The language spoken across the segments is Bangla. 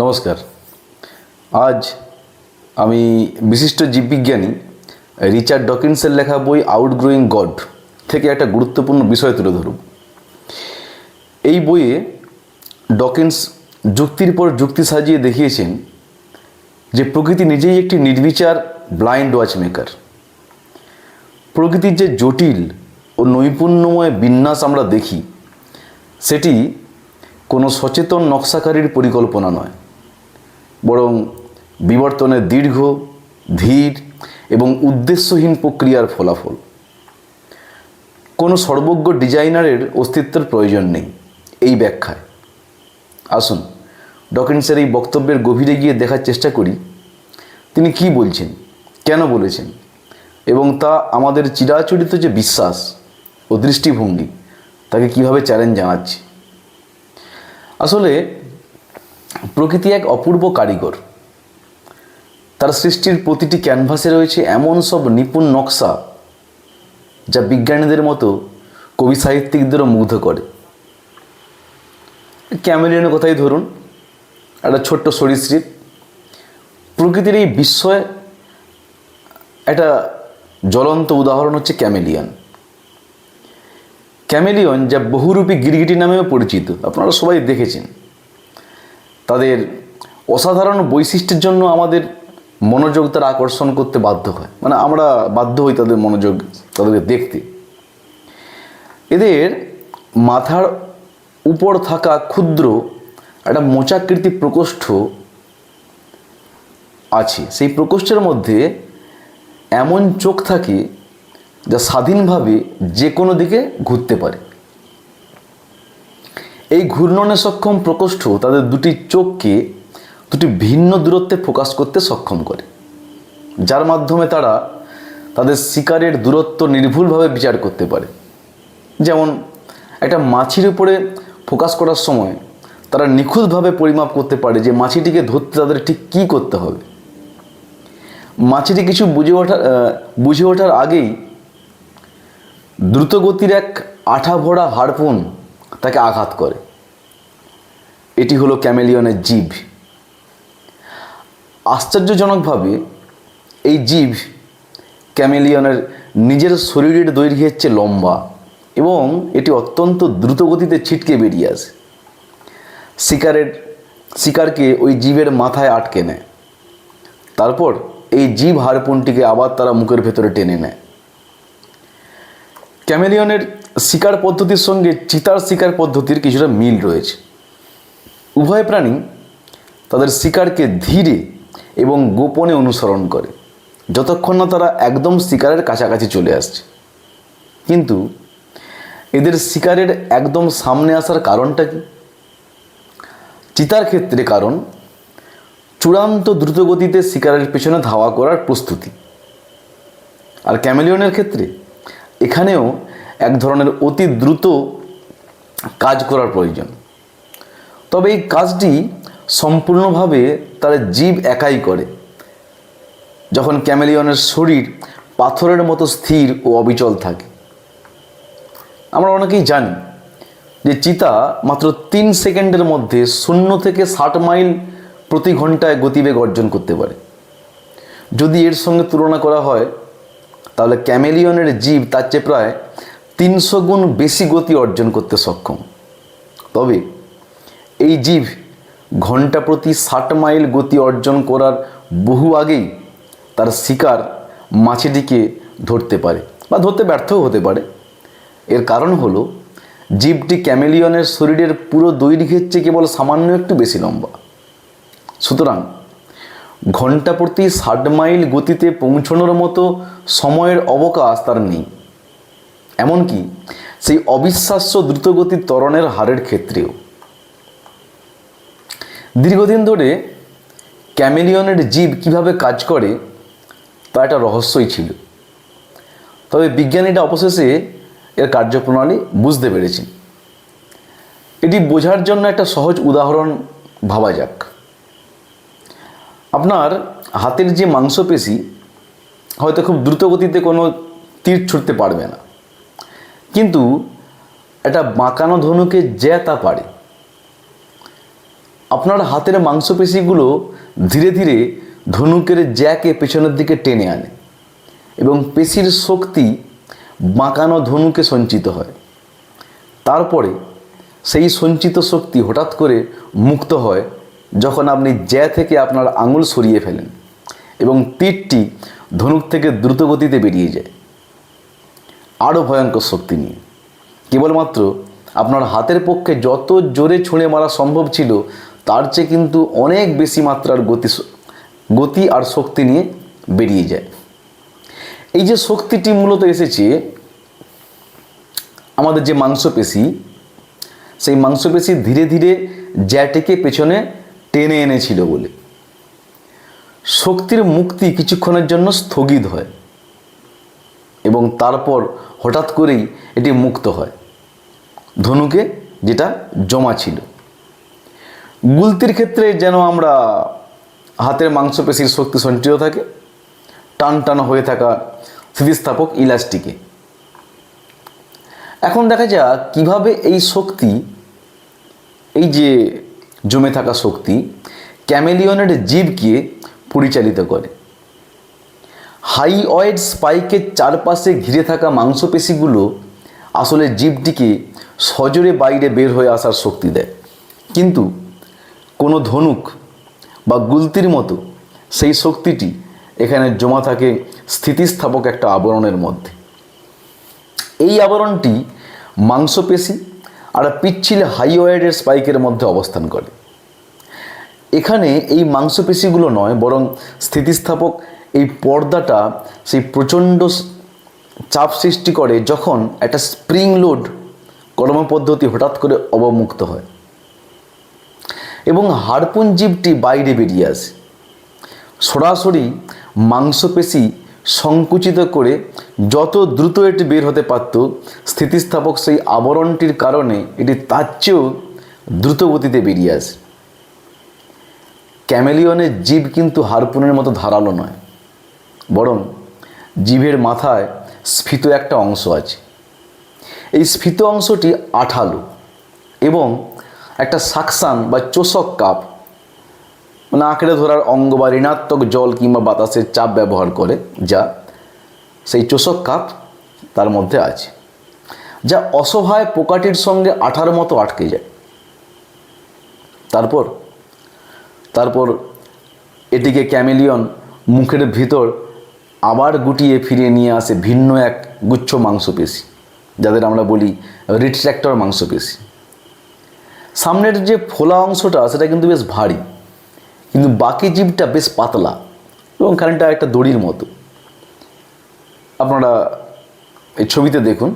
নমস্কার। আজ আমি বিশিষ্ট জীববিজ্ঞানী রিচার্ড ডকিন্সের লেখা বই আউটগ্রোয়িং গড থেকে একটা গুরুত্বপূর্ণ বিষয় তুলে ধরব। এই বইয়ে ডকিন্স যুক্তির পর যুক্তি সাজিয়ে দেখিয়েছেন যে প্রকৃতি নিজেই একটি নির্বিচার ব্লাইন্ড ওয়াচমেকার প্রকৃতির যে জটিল ও নৈপুণ্যময় বিন্যাস আমরা দেখি, সেটি কোনো সচেতন নকশাকারীর পরিকল্পনা নয়। বরং বিবর্তনের দীর্ঘ, ধীর এবং উদ্দেশ্যহীন প্রক্রিয়ার ফলাফল। কোনো সর্বজ্ঞ ডিজাইনারের অস্তিত্বের প্রয়োজন নেই এই ব্যাখ্যায়। আসুন ডকিন্সের এই বক্তব্যের গভীরে গিয়ে দেখার চেষ্টা করি। তিনি কি বলছেন, কেন বলেছেন এবং তা আমাদের চিরাচরিত যে বিশ্বাস ও দৃষ্টিভঙ্গি, তাকে কীভাবে চ্যালেঞ্জ জানাচ্ছে? আসলে প্রকৃতি এক অপূর্ব কারিগর। তার সৃষ্টির প্রতিটি ক্যানভাসে রয়েছে এমন সব নিপুণ নকশা যা বিজ্ঞানীদের মতো কবি সাহিত্যিকদেরও মুগ্ধ করে। ক্যামেলিয়নের কথাই ধরুন, একটা ছোট্ট সরীসৃপ। প্রকৃতির এই বিস্ময় একটা জ্বলন্ত উদাহরণ হচ্ছে ক্যামেলিয়ান। ক্যামেলিয়ন যা বহুরূপী গিরগিটি নামেও পরিচিত, আপনারা সবাই দেখেছেন। তাদের অসাধারণ বৈশিষ্ট্যের জন্য আমাদের মনোযোগ তারা আকর্ষণ করতে বাধ্য হয়। মানে আমরা বাধ্য হই তাদের মনোযোগ, তাদেরকে দেখতে। এদের মাথার উপর থাকা ক্ষুদ্র একটা মোচাকৃতি প্রকোষ্ঠ আছে। সেই প্রকোষ্ঠের মধ্যে এমন চোখ থাকে যা স্বাধীনভাবে যে কোনো দিকে ঘুরতে পারে। এই ঘূর্ণনে সক্ষম প্রকোষ্ঠ তাদের দুটি চোখকে দুটি ভিন্ন দূরত্বে ফোকাস করতে সক্ষম করে। যার মাধ্যমে তারা তাদের শিকারের দূরত্ব নির্ভুলভাবে বিচার করতে পারে। যেমন, একটা মাছির উপরে ফোকাস করার সময় তারা নিখুঁতভাবে পরিমাপ করতে পারে যে মাছিটিকে ধরতে তাদের ঠিক কী করতে হবে। মাছিটি কিছু বুঝে ওঠার বুঝে ওঠার আগেই দ্রুতগতির এক আঠা ভরা হাড়পুন তাকে আঘাত করে। এটি হলো ক্যামেলিয়নের জীব। আশ্চর্যজনকভাবে এই জীব ক্যামেলিয়নের নিজের শরীরের দৈর্ঘ্যের চেয়ে লম্বা এবং এটি অত্যন্ত দ্রুতগতিতে ছিটকে বেরিয়ে আসে। শিকারের শিকারকে ওই জীবের মাথায় আটকে নেয়। তারপর এই জীব হারপুনটিকে আবার তারা মুখের ভেতরে টেনে নেয়। ক্যামেলিয়নের শিকার পদ্ধতির সঙ্গে চিতার শিকার পদ্ধতির কিছুটা মিল রয়েছে। উভয় প্রাণী তাদের শিকারকে ধীরে এবং গোপনে অনুসরণ করে, যতক্ষণ না তারা একদম শিকারের কাছাকাছি চলে আসছে। কিন্তু এদের শিকারের একদম সামনে আসার কারণটা কি? চিতার ক্ষেত্রে কারণ, চূড়ান্ত দ্রুতগতিতে শিকারের পেছনে ধাওয়া করার প্রস্তুতি। আর ক্যামেলিয়নের ক্ষেত্রে এখানেও এক ধরনের অতি দ্রুত কাজ করার প্রয়োজন। তবে এই কাজটি সম্পূর্ণভাবে তার জীব একাই করে। যখন ক্যামেলিয়নের শরীর পাথরের মতো স্থির ও অবিচল থাকে। আমরা অনেকেই জানি যে চিতা মাত্র তিন সেকেন্ডের মধ্যে শূন্য থেকে ষাট মাইল প্রতি ঘন্টায় গতিবেগ অর্জন করতে পারে। যদি এর সঙ্গে তুলনা করা হয় তাহলে ক্যামেলিয়নের জীব তার চেয়ে প্রায় তিনশো গুণ বেশি গতি অর্জন করতে সক্ষম। তবে এই জীব ঘণ্টা প্রতি ষাট মাইল গতি অর্জন করার বহু আগেই তার শিকার মাছিটিকে ধরতে পারে বা ধরতে ব্যর্থও হতে পারে। এর কারণ হলো, জীবটি ক্যামেলিয়নের শরীরের পুরো দৈর্ঘ্যের চেয়ে কেবল সামান্য একটু বেশি লম্বা। সুতরাং ঘণ্টা প্রতি ষাট মাইল গতিতে পৌঁছানোর মতো সময়ের অবকাশ তার নেই। এমনকি সেই অবিশ্বাস্য দ্রুতগতির ত্বরণের হারের ক্ষেত্রেও। দীর্ঘদিন ধরে ক্যামেলিয়নের জীব কীভাবে কাজ করে, তা একটা রহস্যই ছিল। তবে বিজ্ঞানীরা অবশেষে এর কার্যপ্রণালী বুঝতে পেরেছেন। এটি বোঝার জন্য একটা সহজ উদাহরণ ভাবা যাক। আপনার হাতের যে মাংসপেশি হয়তো খুব দ্রুত গতিতে কোনো তীর ছুটতে পারবে না। কিন্তু একটা বাঁকানো ধনুকে যে তা পারে। আপনার হাতের মাংসপেশিগুলো ধীরে ধীরে ধনুকের জ্যাকে পেছনের দিকে টেনে আনে এবং পেশির শক্তি বাঁকানো ধনুকে সঞ্চিত হয়। তারপরে সেই সঞ্চিত শক্তি হঠাৎ করে মুক্ত হয় যখন আপনি জ্যা থেকে আপনার আঙুল সরিয়ে ফেলেন এবং তীরটি ধনুক থেকে দ্রুত গতিতে বেরিয়ে যায়, আরও ভয়ঙ্কর শক্তি নিয়ে। কেবলমাত্র আপনার হাতের পক্ষে যত জোরে ছুঁড়ে মারা সম্ভব ছিল, তার চেয়ে কিন্তু অনেক বেশি মাত্রার গতি গতি আর শক্তি নিয়ে বেরিয়ে যায়। এই যে শক্তিটি মূলত এসেছে, আমাদের যে মাংসপেশি, সেই মাংসপেশি ধীরে ধীরে জ্যাটিকে পেছনে টেনে এনেছিল বলে। শক্তির মুক্তি কিছুক্ষণের জন্য স্থগিত হয় এবং তারপর হঠাৎ করেই এটি মুক্ত হয়, ধনুকে যেটা জমা ছিল। গুলতির ক্ষেত্রে যেন আমরা হাতের মাংসপেশির শক্তি সঞ্চিত থাকে টান টান হয়ে থাকা স্থিতিস্থাপক ইলাস্টিকে। এখন দেখা যাক কীভাবে এই শক্তি, এই যে জমে থাকা শক্তি ক্যামেলিয়নের জীবকে পরিচালিত করে। হাই অয়েড স্পাইকের চারপাশে ঘিরে থাকা মাংসপেশিগুলো আসলে জীবটিকে সজোরে বাইরে বের হয়ে আসার শক্তি দেয়। কিন্তু কোনো ধনুক বা গুলতির মতো সেই শক্তিটি এখানে জমা থাকে স্থিতিস্থাপক একটা আবরণের মধ্যে। এই আবরণটি মাংসপেশি আর পিচ্ছিল হাইওয়েডের স্পাইকের মধ্যে অবস্থান করে। এখানে এই মাংসপেশিগুলো নয়, বরং স্থিতিস্থাপক এই পর্দাটা সেই প্রচণ্ড চাপ সৃষ্টি করে যখন একটা স্প্রিং লোড কর্মপদ্ধতি হঠাৎ করে অবমুক্ত হয়। এবং হারপুন জীবটি বাইরে বেরিয়ে আসে। সরাসরি মাংসপেশি সংকুচিত করে যত দ্রুত এটি বের হতে পারত, স্থিতিস্থাপক সেই আবরণটির কারণে এটি তার চেয়েও দ্রুত গতিতে বেরিয়ে আসে। ক্যামেলিয়নের জীব কিন্তু হারপুনের মতো ধারালো নয়, বরং জীবের মাথায় স্ফীত একটা অংশ আছে। এই স্ফীত অংশটি আঠালো এবং একটা সাকসান বা চোষক কাপ মানে আঁকড়ে ধরার অঙ্গ বা ঋণাত্মক জল কিংবা বাতাসের চাপ ব্যবহার করে, যা সেই চোষক কাপ তার মধ্যে আছে, যা অসহায় পোকাটির সঙ্গে আঠার মতো আটকে যায়। তারপর তারপর এটিকে ক্যামেলিয়ন মুখের ভিতর আবার গুটিয়ে ফিরিয়ে নিয়ে আসে ভিন্ন এক গুচ্ছ মাংসপেশি, যাদের আমরা বলি রিট্র্যাক্টর মাংসপেশি। সামনের যে ফোলা অংশটা, সেটা কিন্তু বেশ ভারী। কিন্তু বাকি জীবটা বেশ পাতলা এবং খানিকটা একটা দড়ির মতো। আপনারা এই ছবিতে দেখুন,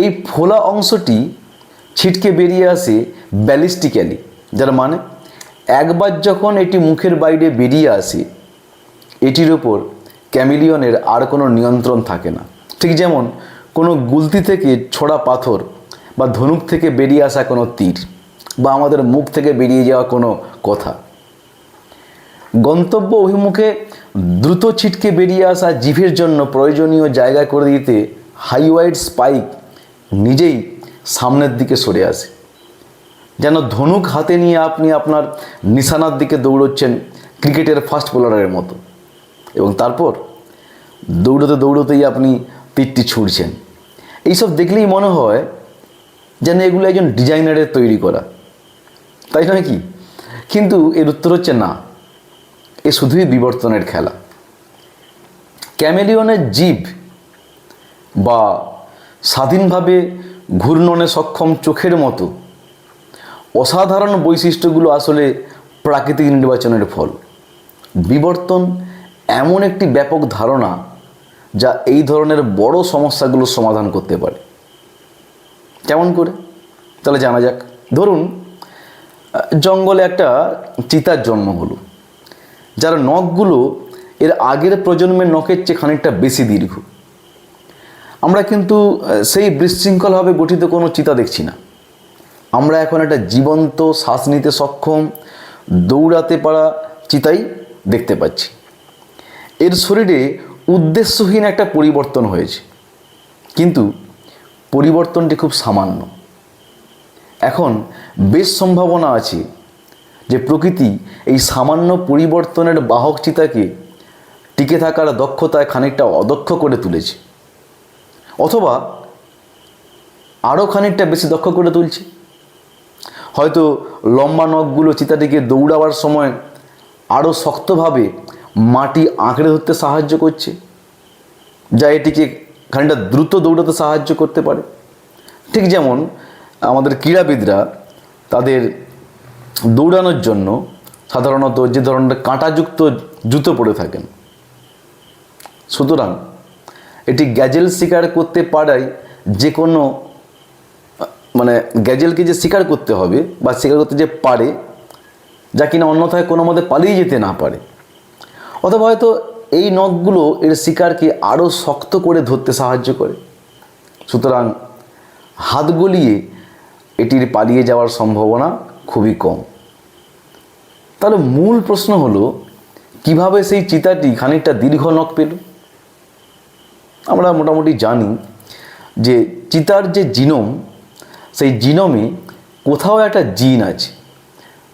এই ফোলা অংশটি ছিটকে বেরিয়ে আসে ব্যালিস্টিক্যালি যার মানে একবার যখন এটি মুখের বাইরে বেরিয়ে আসে, এটির ওপর ক্যামিলিয়নের আর কোনো নিয়ন্ত্রণ থাকে না। ঠিক যেমন কোনো গুলতি থেকে ছোড়া পাথর বা ধনুক থেকে বেরিয়ে আসা কোনো তীর বা আমাদের মুখ থেকে বেরিয়ে যাওয়া কোনো কথা। গন্তব্য অভিমুখে দ্রুত ছিটকে বেরিয়ে আসা জিভের জন্য প্রয়োজনীয় জায়গা করে দিতে হাইওয়াইড স্পাইক নিজেই সামনের দিকে সরে আসে। যেন ধনুক হাতে নিয়ে আপনি আপনার নিশানার দিকে দৌড়চ্ছেন ক্রিকেটের ফাস্ট বোলারের মতো। এবং তারপর দৌড়তে দৌড়তেই আপনি তীরটি ছুঁড়ছেন। এইসব দেখলেই মনে হয় যেন এগুলো একজন ডিজাইনারের তৈরি করা। তাই নয় কি? কিন্তু এর উত্তর হচ্ছে না। এ শুধুই বিবর্তনের খেলা। ক্যামেলিয়নের জীব বা স্বাধীনভাবে ঘূর্ণনে সক্ষম চোখের মতো অসাধারণ বৈশিষ্ট্যগুলো আসলে প্রাকৃতিক নির্বাচনের ফল। বিবর্তন এমন একটি ব্যাপক ধারণা যা এই ধরনের বড় সমস্যাগুলোর সমাধান করতে পারে। কেমন করে? তাহলে জানা যাক। ধরুন জঙ্গলে একটা চিতার জন্ম হলো। যার নখগুলো এর আগের প্রজন্মের নখের চেয়ে খানিকটা বেশি দীর্ঘ। আমরা কিন্তু সেই বিশৃঙ্খলভাবে গঠিত কোনো চিতা দেখছি না। আমরা এখন একটা জীবন্ত শ্বাস নিতে সক্ষম, দৌড়াতে পারা চিতাই দেখতে পাচ্ছি। এর শরীরে উদ্দেশ্যহীন একটা পরিবর্তন হয়েছে। কিন্তু পরিবর্তনটি খুব সামান্য। এখন বেশ সম্ভাবনা আছে যে প্রকৃতি এই সামান্য পরিবর্তনের বাহক চিতাকে টিকে থাকার দক্ষতায় খানিকটা অদক্ষ করে তুলেছে। অথবা আরও খানিকটা বেশি দক্ষ করে তুলছে। হয়তো লম্বা নখগুলো চিতাটিকে দৌড়াবার সময় আরও শক্তভাবে মাটি আঁকড়ে ধরতে সাহায্য করছে, যা এটিকে খানিকটা দ্রুত দৌড়াতে সাহায্য করতে পারে। ঠিক যেমন আমাদের ক্রীড়াবিদরা তাদের দৌড়ানোর জন্য সাধারণত যে ধরনের কাঁটাযুক্ত জুতো পরে থাকেন। সুতরাং এটি গ্যাজেল শিকার করতে পারায় যে কোনো মানে গ্যাজেলকে যে শিকার করতে হবে বা শিকার করতে যে পারে, যা কিনা অন্যথায় কোনো মতে পালিয়ে যেতে না পারে। অথবা হয়তো এই নখগুলো এর শিকারকে আরও শক্ত করে ধরতে সাহায্য করে। সুতরাং হাত গলিয়ে এটির পালিয়ে যাওয়ার সম্ভাবনা খুবই কম। তাহলে মূল প্রশ্ন হলো, কীভাবে সেই চিতাটি খানিকটা দীর্ঘ নখ পেল? আমরা মোটামুটি জানি যে চিতার যে জিনোম, সেই জিনোমে কোথাও একটা জিন আছে,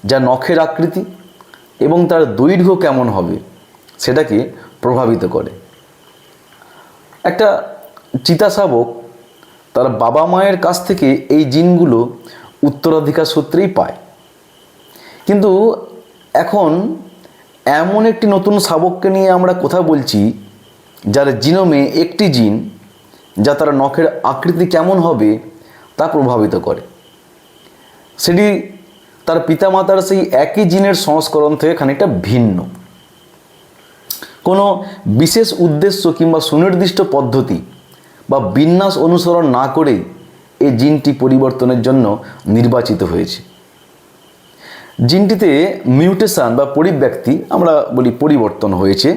যা নখের আকৃতি এবং তার দৈর্ঘ্য কেমন হবে সেটাকে প্রভাবিত করে। একটা চিতা শাবক তার বাবা মায়ের কাছ থেকে এই জিনগুলো উত্তরাধিকার সূত্রেই পায়। কিন্তু এখন এমন একটি নতুন শাবককে নিয়ে আমরা কথা বলছি, যার জিনোমে একটি জিন, যা তার নখের আকৃতি কেমন হবে তা প্রভাবিত করে। সেটি তার পিতামাতার সেই একই জিনের সংস্করণ থেকে খানিকটা ভিন্ন। কোনো বিশেষ উদ্দেশ্য কিংবা সুনির্দিষ্ট পদ্ধতি বা বিন্যাস অনুসরণ না করেই এই জিনটি পরিবর্তনের জন্য নির্বাচিত হয়েছে। জিনটিতে মিউটেশান বা পরিব্যক্তি, আমরা বলি পরিবর্তন হয়েছে।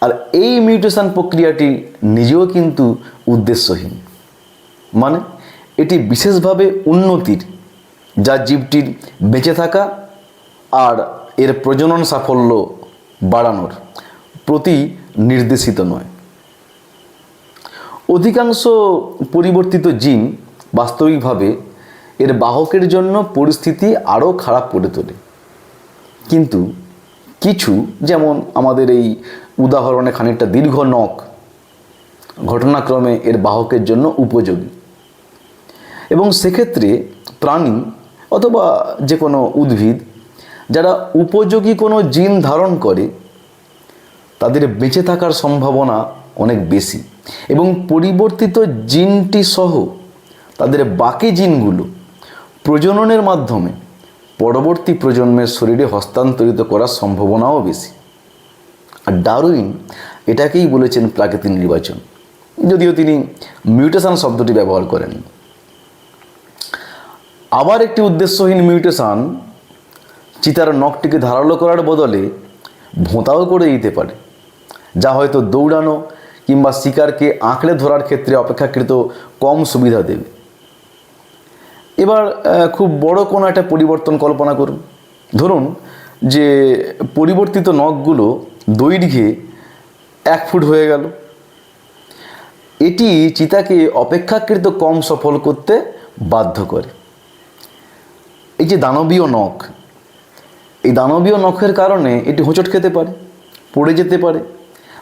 আর এই মিউটেশান প্রক্রিয়াটি নিজেও কিন্তু উদ্দেশ্যহীন। মানে এটি বিশেষভাবে উন্নতির, যা জীবটির বেঁচে থাকা আর এর প্রজনন সাফল্য বাড়ানোর প্রতি নির্দেশিত নয়। অধিকাংশ পরিবর্তিত জিন বাস্তবিকভাবে এর বাহকের জন্য পরিস্থিতি আরও খারাপ করে তোলে। কিন্তু কিছু, যেমন আমাদের এই উদাহরণে খানিকটা দীর্ঘ নখ, ঘটনাক্রমে এর বাহকের জন্য উপযোগী। এবং সেক্ষেত্রে প্রাণী অথবা যে কোনো উদ্ভিদ, যারা উপযোগী কোনো জিন ধারণ করে, তাদের বেঁচে থাকার সম্ভাবনা অনেক বেশি। এবং পরিবর্তিত জিনটি সহ তাদের বাকি জিনগুলো প্রজননের মাধ্যমে পরবর্তী প্রজন্মের শরীরে হস্তান্তরিত করার সম্ভাবনাও বেশি। আর ডারউইন এটাকেই বলেছেন প্রাকৃতিক নির্বাচন, যদিও তিনি মিউটেশন শব্দটি ব্যবহার করেন। আবার একটি উদ্দেশ্যহীন মিউটেশন, চিতার নখটিকে ধারালো করার বদলে ভোঁতাও করে দিতে পারে, যা হয়তো দৌড়ানো কিংবা শিকারকে আঁকড়ে ধরার ক্ষেত্রে অপেক্ষাকৃত কম সুবিধা দেবে। এবার খুব বড় কোনো একটা পরিবর্তন কল্পনা করুন। ধরুন যে পরিবর্তিত নখগুলো দৈর্ঘ্যে এক ফুট হয়ে গেল। এটি চিতাকে অপেক্ষাকৃত কম সফল করতে বাধ্য করে। এই যে দানবীয় নখ, এই দানবীয় নখের কারণে এটি হোঁচট খেতে পারে, পড়ে যেতে পারে,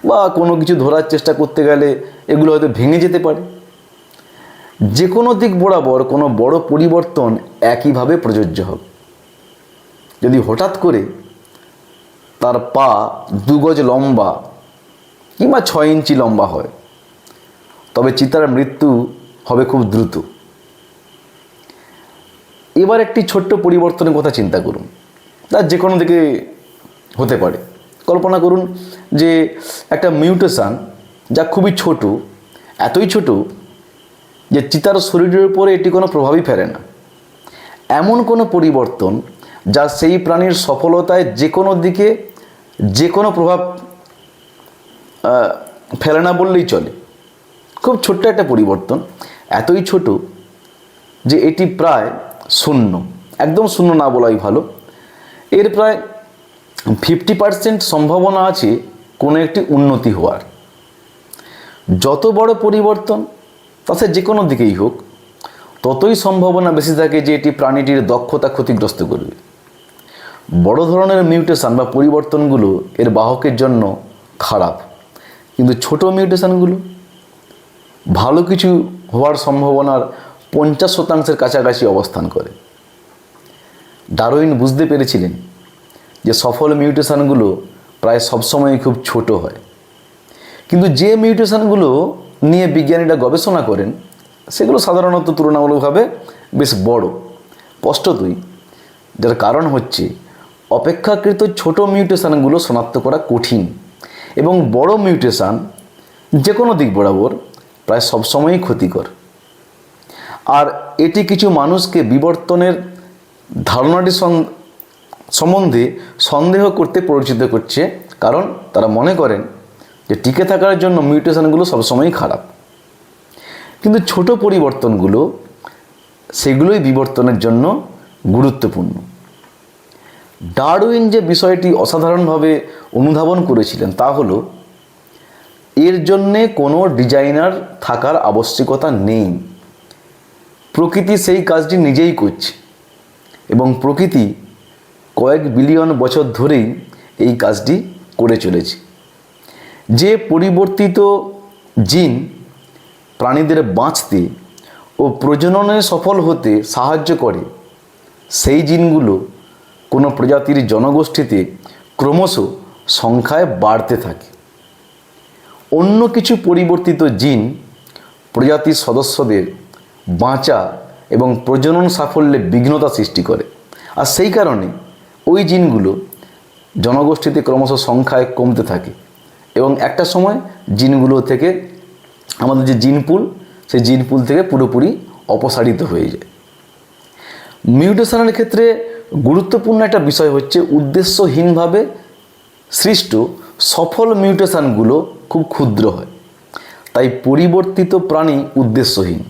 বা কোনো কিছু ধরার চেষ্টা করতে গেলে এগুলো হয়তো ভেঙে যেতে পারে। যে কোনো দিক বরাবর কোনো বড় পরিবর্তন একইভাবে প্রযোজ্য হবে যদি হঠাৎ করে তার পা দু গজ লম্বা কিংবা ছয় ইঞ্চি লম্বা হয়, তবে চিতার মৃত্যু হবে খুব দ্রুত। এবার একটি ছোট্ট পরিবর্তনের কথা চিন্তা করুন। তার যে কোনো দিকে হতে পারে। কল্পনা করুন যে একটা মিউটেশন যা খুবই ছোট, এতই ছোট যে চিতার শরীরের উপরে এটি কোনো প্রভাবই ফেলে না। এমন কোনো পরিবর্তন যা সেই প্রাণীর সফলতায় যে কোনো দিকে যে কোনো প্রভাব ফেলে না বললেই চলে। খুব ছোট্ট একটা পরিবর্তন, এতই ছোট যে এটি প্রায় শূন্য, একদম শূন্য না বলাই ভালো। এর প্রায় ফিফটি পার্সেন্ট সম্ভাবনা আছে কোনো একটি উন্নতি হওয়ার। যত বড় পরিবর্তন তাতে যে কোনো দিকেই হোক, ততই সম্ভাবনা বেশি থাকে যে এটি প্রাণীটির দক্ষতা ক্ষতিগ্রস্ত করবে। বড় ধরনের মিউটেশন বা পরিবর্তনগুলো এর বাহকের জন্য খারাপ। কিন্তু ছোট মিউটেশনগুলো? ভালো কিছু হওয়ার সম্ভাবনার পঞ্চাশ শতাংশের কাছাকাছি অবস্থান করে। ডারউইন বুঝতে পেরেছিলেন যে সফল মিউটেশনগুলো প্রায় সবসময়ই খুব ছোট হয়। কিন্তু যে মিউটেশনগুলো নিয়ে বিজ্ঞানীরা গবেষণা করেন, সেগুলো সাধারণত তুলনামূলকভাবে বেশ বড়। স্পষ্টতই, যার কারণ হচ্ছে অপেক্ষাকৃত ছোট মিউটেশানগুলো শনাক্ত করা কঠিন এবং বড় মিউটেশান যে কোনো দিক বরাবর প্রায় সবসময়ই ক্ষতিকর। আর এটি কিছু মানুষকে বিবর্তনের ধারণাটি সম্বন্ধে সন্দেহ করতে পরিচিত করছে, কারণ তারা মনে করেন যে টিকে থাকার জন্য মিউটেশনগুলো সবসময়ই খারাপ। কিন্তু ছোট পরিবর্তনগুলো, সেগুলোই বিবর্তনের জন্য গুরুত্বপূর্ণ। ডারউইন যে বিষয়টি অসাধারণভাবে অনুধাবন করেছিলেন তা হলো, এর জন্যে কোনো ডিজাইনার থাকার আবশ্যকতা নেই। প্রকৃতি সেই কাজটি নিজেই করছে এবং প্রকৃতি কয়েক বিলিয়ন বছর ধরেই এই কাজটি করে চলেছে। যে পরিবর্তিত জিন প্রাণীদের বাঁচতে ও প্রজননে সফল হতে সাহায্য করে, সেই জিনগুলো কোনো প্রজাতির জনগোষ্ঠীতে ক্রমশ সংখ্যায় বাড়তে থাকে। অন্য কিছু পরিবর্তিত জিন প্রজাতির সদস্যদের বাঁচা এবং প্রজনন সাফল্যে বিঘ্নতা সৃষ্টি করে। আর সেই কারণে ওই জিনগুলো জনগোষ্ঠীতে ক্রমশ সংখ্যায় কমতে থাকে। এবং একটা সময় জিনগুলো থেকে, আমাদের যে জিন পুল, সেই জিন পুল থেকে পুরোপুরি অপসারিত হয়ে যায়। মিউটেশনের ক্ষেত্রে গুরুত্বপূর্ণ একটা বিষয় হচ্ছে উদ্দেশ্যহীনভাবে সৃষ্ট সফল মিউটেশনগুলো খুব ক্ষুদ্র হয়। তাই পরিবর্তিত প্রাণী উদ্দেশ্যহীন।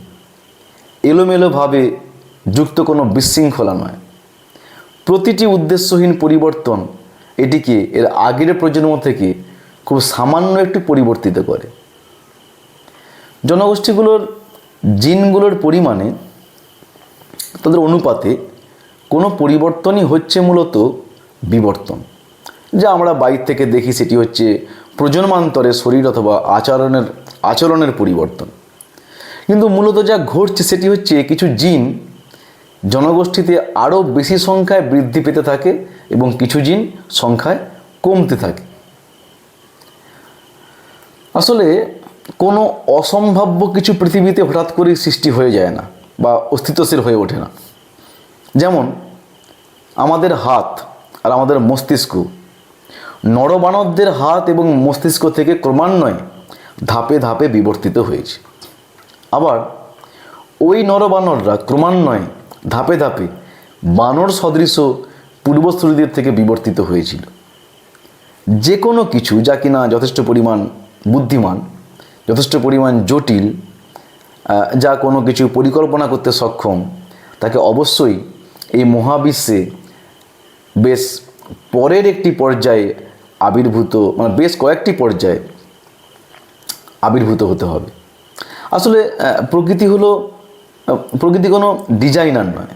এলোমেলোভাবে যুক্ত কোনো বিশৃঙ্খলা নয়। প্রতিটি উদ্দেশ্যহীন পরিবর্তন এটিকে এর আগের প্রজন্ম থেকে খুব সামান্য একটু পরিবর্তিত করে। জনগোষ্ঠীগুলোর জিনগুলোর পরিমাণে তাদের অনুপাতে কোনো পরিবর্তনই হচ্ছে মূলত বিবর্তন। যা আমরা বাইর থেকে দেখি সেটি হচ্ছে প্রজন্মান্তরে শরীর অথবা আচরণের আচরণের পরিবর্তন। কিন্তু মূলত যা ঘটছে সেটি হচ্ছে কিছু জিন জনগোষ্ঠীতে আরও বেশি সংখ্যায় বৃদ্ধি পেতে থাকে এবং কিছু জিন সংখ্যায় কমতে থাকে। আসলে কোনো অসম্ভাব্য কিছু পৃথিবীতে হঠাৎ করেই সৃষ্টি হয়ে যায় না বা অস্তিত্বশীল হয়ে ওঠে না। যেমন আমাদের হাত আর আমাদের মস্তিষ্ক নরবানরদের হাত এবং মস্তিষ্ক থেকে ক্রমান্বয়ে ধাপে ধাপে বিবর্তিত হয়েছে। আবার ওই নরবানররা ক্রমান্বয়ে ধাপে ধাপে বানর সদৃশ পূর্বসূরিদের থেকে বিবর্তিত হয়েছিল। যে কোনো কিছু যা কিনা যথেষ্ট পরিমাণ বুদ্ধিমান, যথেষ্ট পরিমাণ জটিল যা কোনো কিছু পরিকল্পনা করতে সক্ষম, তাকে অবশ্যই এই মহাবিশ্বে বেশ পরের একটি পর্যায়ে আবির্ভূত মানে বেশ কয়েকটি পর্যায়ে আবির্ভূত হতে হবে। আসলে প্রকৃতি হলো প্রকৃতি কোনো ডিজাইনার নয়।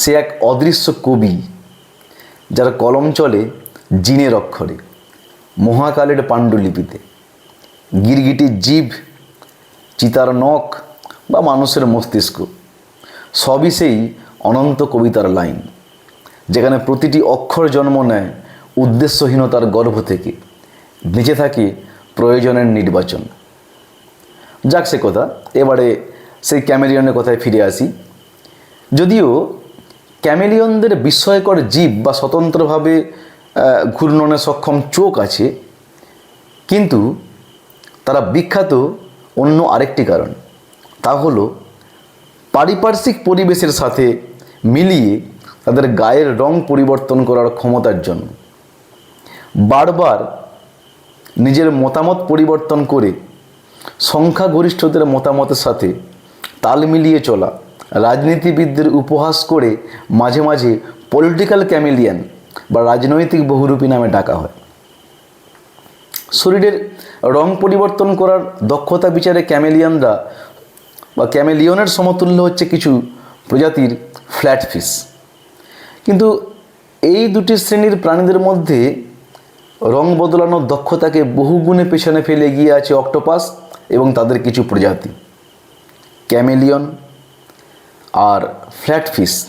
সে এক অদৃশ্য কবি, যার কলম চলে জিনের অক্ষরে। মহাকালের পাণ্ডুলিপিতে। গিরগিটির জীব, চিতার নখ বা মানুষের মস্তিষ্ক, সবই সেই অনন্ত কবিতার লাইন, যেখানে প্রতিটি অক্ষর জন্ম নেয় উদ্দেশ্যহীনতার গর্ভ থেকে, বেঁচে থাকে প্রয়োজনের নির্বাচন। যাক সে কথা, এবারে সেই ক্যামেলিয়নের কথায় ফিরে আসি। যদিও ক্যামেলিয়নদের বিস্ময়কর জীব বা স্বতন্ত্রভাবে ঘূর্ণনে সক্ষম চোখ আছে, কিন্তু তারা বিখ্যাত অন্য আরেকটি কারণ। তা হলো পারিপার্শ্বিক পরিবেশের সাথে মিলিয়ে তাদের গায়ের রং পরিবর্তন করার ক্ষমতার জন্য। বারবার নিজের মতামত পরিবর্তন করে সংখ্যাগরিষ্ঠদের মতামতের সাথে তাল মিলিয়ে চলা রাজনীতিবিদদের উপহাস করে মাঝে মাঝে পলিটিক্যাল ক্যামেলিয়ান বা রাজনৈতিক বহুরূপী নামে ডাকা হয়। শরীরের রং পরিবর্তন করার দক্ষতা বিচারে ক্যামেলিয়ানরা বা ক্যামেলিয়নের সমতুল্য হচ্ছে কিছু প্রজাতির ফ্ল্যাট ফিশ। কিন্তু এই দুটি শ্রেণির প্রাণীদের মধ্যে রং বদলানোর দক্ষতাকে বহুগুণে পেছনে ফেলে এগিয়ে আছে অক্টোপাস এবং তাদের কিছু প্রজাতি। ক্যামেলিয়ন আর ফ্ল্যাটফিশ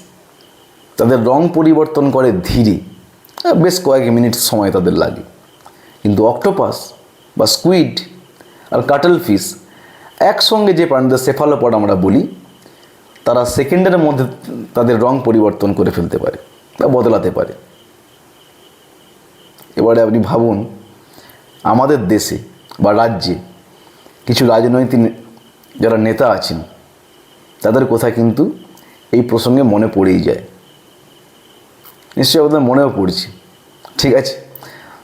তাদের রং পরিবর্তন করে ধীরে। বেশ কয়েক মিনিট সময় তাদের লাগে। কিন্তু অক্টোপাস বা স্কুইড আর কাটল ফিশ একসঙ্গে যে প্রাণীদের সেফালোপড আমরা বলি, তারা সেকেন্ডের মধ্যে তাদের রং পরিবর্তন করে ফেলতে পারে বা বদলাতে পারে। এবারে আপনি ভাবুন, আমাদের দেশে বা রাজ্যে কিছু রাজনৈতিক যারা নেতা আছেন, তাদের কথা কিন্তু এই প্রসঙ্গে মনে পড়েই যায়। নিশ্চয়ই আপনাদের মনেও পড়ছি। ঠিক আছে?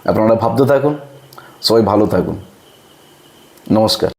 আপনারা ভাবতে থাকুন সবাই ভালো থাকুন। নমস্কার।